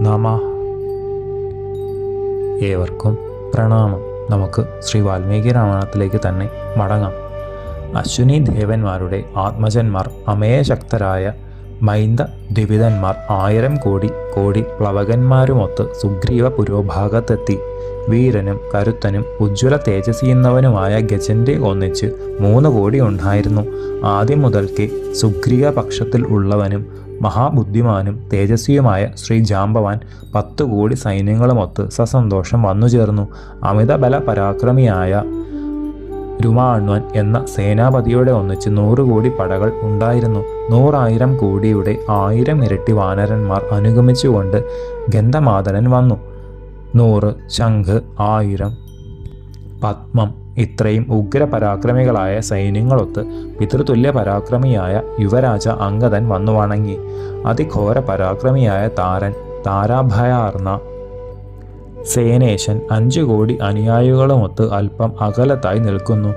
നമ ഏവർക്കും പ്രണാമം. നമുക്ക് ശ്രീ വാൽമീകി രാമായണത്തിലേക്ക് തന്നെ മടങ്ങാം. അശ്വിനി ദേവന്മാരുടെ ആത്മജന്മാർ അമേയശക്തരായ മൈന്ദ ദ്വിപിതന്മാർ ആയിരം കോടി കോടി പ്ലവകന്മാരുമൊത്ത് സുഗ്രീവ പുരോഭാഗത്തെത്തി. വീരനും കരുത്തനും ഉജ്ജ്വല തേജസ്സിയുന്നവനുമായ ഗജന്റെ ഒന്നിച്ച് മൂന്ന് കോടി ഉണ്ടായിരുന്നു. ആദ്യം മുതൽക്കേ സുഗ്രീവ പക്ഷത്തിൽ ഉള്ളവനും മഹാബുദ്ധിമാനും തേജസ്വിയുമായ ശ്രീ ജാംബവാൻ പത്തു കോടി സൈന്യങ്ങളുമൊത്ത് സസന്തോഷം വന്നുചേർന്നു. അമിതബല പരാക്രമിയായ രുമാണ്വൻ എന്ന സേനാപതിയോടെ ഒന്നിച്ച് നൂറ് കോടി പടകൾ ഉണ്ടായിരുന്നു. നൂറായിരം കോടിയുടെ ആയിരം ഇരട്ടി വാനരന്മാർ അനുഗമിച്ചുകൊണ്ട് ഗന്ധമാദനൻ വന്നു. നൂറ് ശംഖ് ആയിരം പത്മം ഇത്രയും ഉഗ്രപരാക്രമികളായ സൈന്യങ്ങളൊത്ത് പിതൃതുല്യ പരാക്രമിയായ യുവരാജ അംഗതൻ വന്നു വണങ്ങി അതിഘോര പരാക്രമിയായ താരൻ താരാഭയാർന്ന സേനേശൻ അഞ്ചു കോടി അനുയായികളുമൊത്ത് അല്പം അകലത്തായി നിൽക്കുന്നു.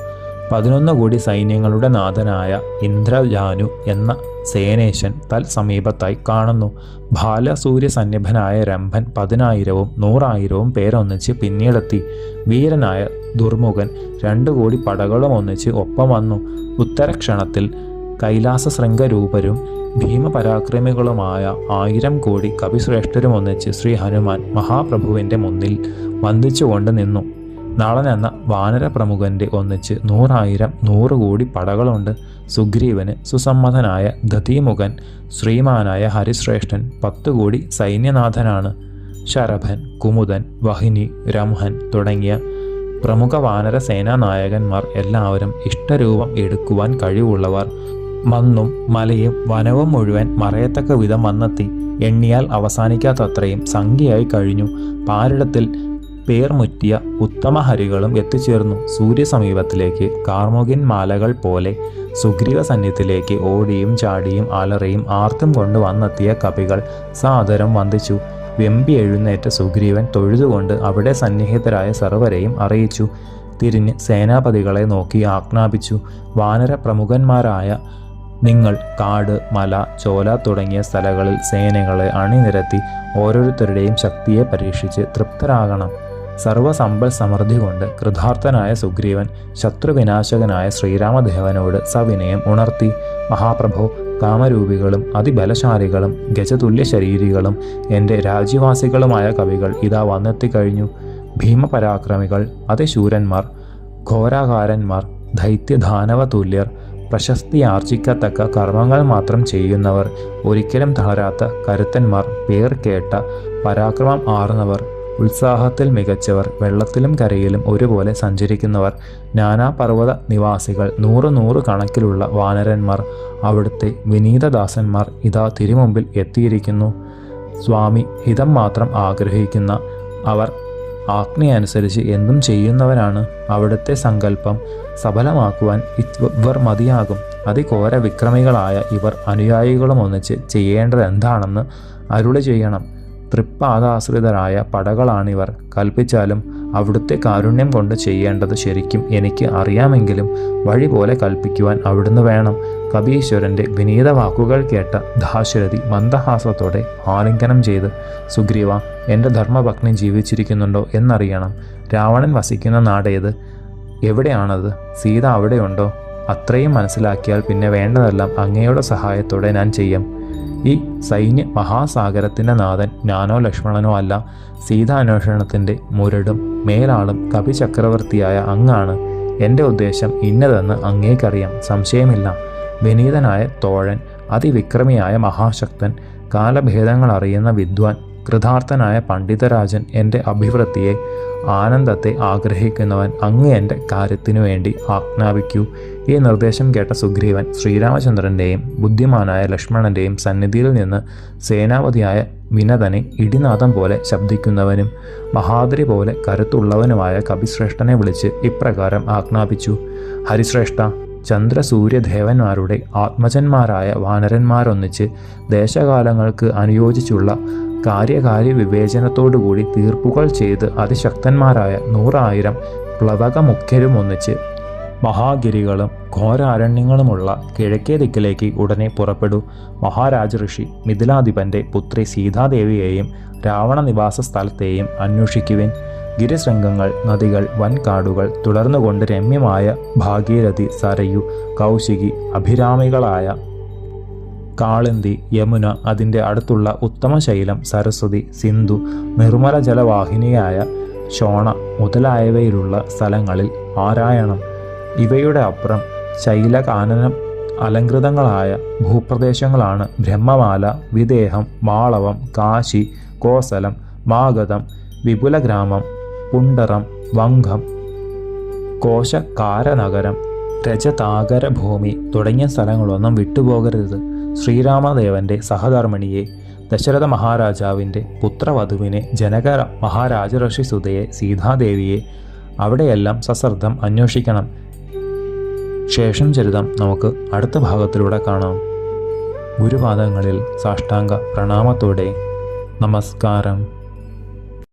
പതിനൊന്ന് കോടി സൈന്യങ്ങളുടെ നാഥനായ ഇന്ദ്രജാനു എന്ന സേനേശൻ തൽ സമീപത്തായി കാണുന്നു. ബാലസൂര്യ സന്നിഭനായ രംഭൻ പതിനായിരവും നൂറായിരവും പേരൊന്നിച്ച് പിന്നീടെത്തി. വീരനായ ദുർമുഖൻ രണ്ടു കോടി പടകളും ഒന്നിച്ച് ഒപ്പം വന്നു. ഉത്തരക്ഷണത്തിൽ കൈലാസ ശൃംഗരൂപരും ഭീമപരാക്രമികളുമായ ആയിരം കോടി കവിശ്രേഷ്ഠരും ഒന്നിച്ച് ശ്രീ ഹനുമാൻ മഹാപ്രഭുവിന്റെ മുന്നിൽ വന്ദിച്ചുകൊണ്ട് നിന്നു. നളൻ എന്ന വാനര പ്രമുഖന്റെ ഒന്നിച്ച് നൂറായിരം നൂറ് കോടി പടകളുണ്ട്. സുഗ്രീവന് സുസമ്മതനായ ദധീമുഖൻ ശ്രീമാനായ ഹരിശ്രേഷ്ഠൻ പത്ത് കോടി സൈന്യനാഥനാണ്. ശരഭൻ കുമുദൻ വഹിനി രംഹൻ തുടങ്ങിയ പ്രമുഖ വാനര സേനാനായകന്മാർ എല്ലാവരും ഇഷ്ടരൂപം എടുക്കുവാൻ കഴിവുള്ളവർ. മന്നും മലയും വനവും മുഴുവൻ മറയത്തക്ക വിധം വന്നെത്തി. എണ്ണിയാൽ അവസാനിക്കാത്തത്രയും സംഖ്യയായി കഴിഞ്ഞു. പാരിടത്തിൽ പേർമുറ്റിയ ഉത്തമഹരികളും എത്തിച്ചേർന്നു. സൂര്യസമീപത്തിലേക്ക് കാർമുകിൻ മാലകൾ പോലെ സുഗ്രീവ സന്നിധിയിലേക്ക് ഓടിയും ചാടിയും അലറിയും ആർത്തും കൊണ്ട് വന്നെത്തിയ കപികൾ സാദരം വന്ദിച്ചു. വെമ്പി എഴുന്നേറ്റ സുഗ്രീവൻ തൊഴുതുകൊണ്ട് അവിടെ സന്നിഹിതരായ സർവരെയും അറിയിച്ചു. തിരിഞ്ഞ് സേനാപതികളെ നോക്കി ആജ്ഞാപിച്ചു. വാനര പ്രമുഖന്മാരായ നിങ്ങൾ കാട് മല ചോല തുടങ്ങിയ സ്ഥലങ്ങളിൽ സേനകളെ അണിനിരത്തി ഓരോരുത്തരുടെയും ശക്തിയെ പരീക്ഷിച്ച് തൃപ്തരാകണം. സർവസമ്പൽ സമൃദ്ധി കൊണ്ട് കൃതാർത്ഥനായ സുഗ്രീവൻ ശത്രുവിനാശകനായ ശ്രീരാമദേവനോട് സവിനയം ഉണർത്തി. മഹാപ്രഭു കാമരൂപികളും അതിബലശാലികളും ഗജതുല്യ ശരീരികളും എന്റെ രാജ്യവാസികളുമായ കവികൾ ഇതാ വന്നെത്തിക്കഴിഞ്ഞു. ഭീമപരാക്രമികൾ അതിശൂരന്മാർ ഘോരാകാരന്മാർ ദൈത്യദാനവ തുല്യർ പ്രശസ്തി ആർജിക്കത്തക്ക കർമ്മങ്ങൾ മാത്രം ചെയ്യുന്നവർ ഒരിക്കലും തളരാത്ത കരുത്തന്മാർ പേർ കേട്ട പരാക്രമം ആർന്നവർ ഉത്സാഹത്തിൽ മികച്ചവർ വെള്ളത്തിലും കരയിലും ഒരുപോലെ സഞ്ചരിക്കുന്നവർ നാനാപർവത നിവാസികൾ നൂറ് നൂറ് കണക്കിലുള്ള വാനരന്മാർ അവിടുത്തെ വിനീതദാസന്മാർ ഇതാ തിരുമുമ്പിൽ എത്തിയിരിക്കുന്നു. സ്വാമി ഹിതം മാത്രം ആഗ്രഹിക്കുന്ന അവർ ആജ്ഞയനുസരിച്ച് എന്തും ചെയ്യുന്നവരാണ്. അവിടുത്തെ സങ്കല്പം സഫലമാക്കുവാൻ ഇവർ മതിയാകും. അതിഘോര വിക്രമികളായ ഇവർ അനുയായികളും ഒന്നിച്ച് ചെയ്യേണ്ടത് എന്താണെന്ന് അരുളി ചെയ്യണം. തൃപ്പാദാശ്രിതരായ പടകളാണിവർ. കൽപ്പിച്ചാലും അവിടുത്തെ കാരുണ്യം കൊണ്ട് ചെയ്യേണ്ടത് ശരിക്കും എനിക്ക് അറിയാമെങ്കിലും വഴി പോലെ കൽപ്പിക്കുവാൻ അവിടുന്ന് വേണം. കപീശ്വരന്റെ വിനീത വാക്കുകൾ കേട്ട ദാശരഥി മന്ദഹാസത്തോടെ ആലിംഗനം ചെയ്ത് സുഗ്രീവ എന്റെ ധർമ്മഭഗ്നി ജീവിച്ചിരിക്കുന്നുണ്ടോ എന്നറിയണം. രാവണൻ വസിക്കുന്ന നാടേത് എവിടെയാണത്? സീത അവിടെയുണ്ടോ? അത്രയും മനസ്സിലാക്കിയാൽ പിന്നെ വേണ്ടതെല്ലാം അങ്ങയുടെ സഹായത്തോടെ ഞാൻ ചെയ്യാം. ഈ സൈന്യ മഹാസാഗരത്തിന്റെ നാഥൻ ഞാനോ ലക്ഷ്മണനോ അല്ല സീതാന്വേഷണത്തിന്റെ മുരടും മേലാളും കവി ചക്രവർത്തിയായ അങ്ങാണ് എന്റെ ഉദ്ദേശം ഇന്നതെന്ന് അങ്ങേക്കറിയാം. സംശയമില്ല. വിനീതനായ തോഴൻ അതിവിക്രമിയായ മഹാശക്തൻ കാലഭേദങ്ങൾ അറിയുന്ന വിദ്വാൻ കൃതാർത്ഥനായ പണ്ഡിതരാജൻ എന്റെ അഭിവൃദ്ധിയെ ആനന്ദത്തെ ആഗ്രഹിക്കുന്നവൻ അങ്ങ് എന്റെ കാര്യത്തിനു വേണ്ടി ആജ്ഞാപിക്കൂ. ഈ നിർദ്ദേശം കേട്ട സുഗ്രീവൻ ശ്രീരാമചന്ദ്രന്റെയും ബുദ്ധിമാനായ ലക്ഷ്മണന്റെയും സന്നിധിയിൽ നിന്ന് സേനാപതിയായ വിനതനെ ഇടിനാഥം പോലെ ശബ്ദിക്കുന്നവനും മഹാദരി പോലെ കരുത്തുള്ളവനുമായ കവിശ്രേഷ്ഠനെ വിളിച്ച് ഇപ്രകാരം ആജ്ഞാപിച്ചു. ഹരിശ്രേഷ്ഠ ചന്ദ്രസൂര്യദേവന്മാരുടെ ആത്മജന്മാരായ വാനരന്മാരൊന്നിച്ച് ദേശകാലങ്ങൾക്ക് അനുയോജിച്ചുള്ള കാര്യകാര്യ വിവേചനത്തോടുകൂടി തീർപ്പുകൾ ചെയ്ത് അതിശക്തന്മാരായ നൂറായിരം പ്ലവകമുഖ്യരും ഒന്നിച്ച് മഹാഗിരികളും ഘോരാരണ്യങ്ങളുമുള്ള കിഴക്കേ ദിക്കിലേക്ക് ഉടനെ പുറപ്പെടൂ. മഹാരാജ ഋഷി മിഥിലാധിപന്റെ പുത്രി സീതാദേവിയെയും രാവണ നിവാസ സ്ഥലത്തെയും അന്വേഷിക്കുവിൻ. ഗിരിശൃംഗങ്ങൾ നദികൾ വൻകാടുകൾ തുടർന്നുകൊണ്ട് രമ്യമായ ഭാഗീരഥി സരയു കൗശികി അഭിരാമികളായ കാളിന്തി യമുന അതിന്റെ അടുത്തുള്ള ഉത്തമശൈലം സരസ്വതി സിന്ധു നിർമ്മല ജലവാഹിനിയായ ശോണ മുതലായവയിലുള്ള സ്ഥലങ്ങളിൽ ആരായണം. ഇവയുടെ അപ്പുറം ശൈലകാനനം അലങ്കൃതങ്ങളായ ഭൂപ്രദേശങ്ങളാണ്. ബ്രഹ്മമാല വിദേഹം മാളവം കാശി കോസലം മാഗതം വിപുലഗ്രാമം പുണ്ടറം വംഘം കോശക്കാരനഗരം രജതാകരഭൂമി തുടങ്ങിയ സ്ഥലങ്ങളൊന്നും വിട്ടുപോകരുത്. ശ്രീരാമദേവന്റെ സഹധർമ്മിണിയെ ദശരഥ മഹാരാജാവിന്റെ പുത്രവധുവിനെ ജനക മഹാരാജർഷി സുതയെ സീതാദേവിയെ അവിടെയെല്ലാം സശ്രദ്ധം അന്വേഷിക്കണം. ശേഷം ചരിതം നമുക്ക് അടുത്ത ഭാഗത്തിലൂടെ കാണാം. ഗുരുപാദങ്ങളിൽ സാഷ്ടാംഗ പ്രണാമത്തോടെ നമസ്കാരം.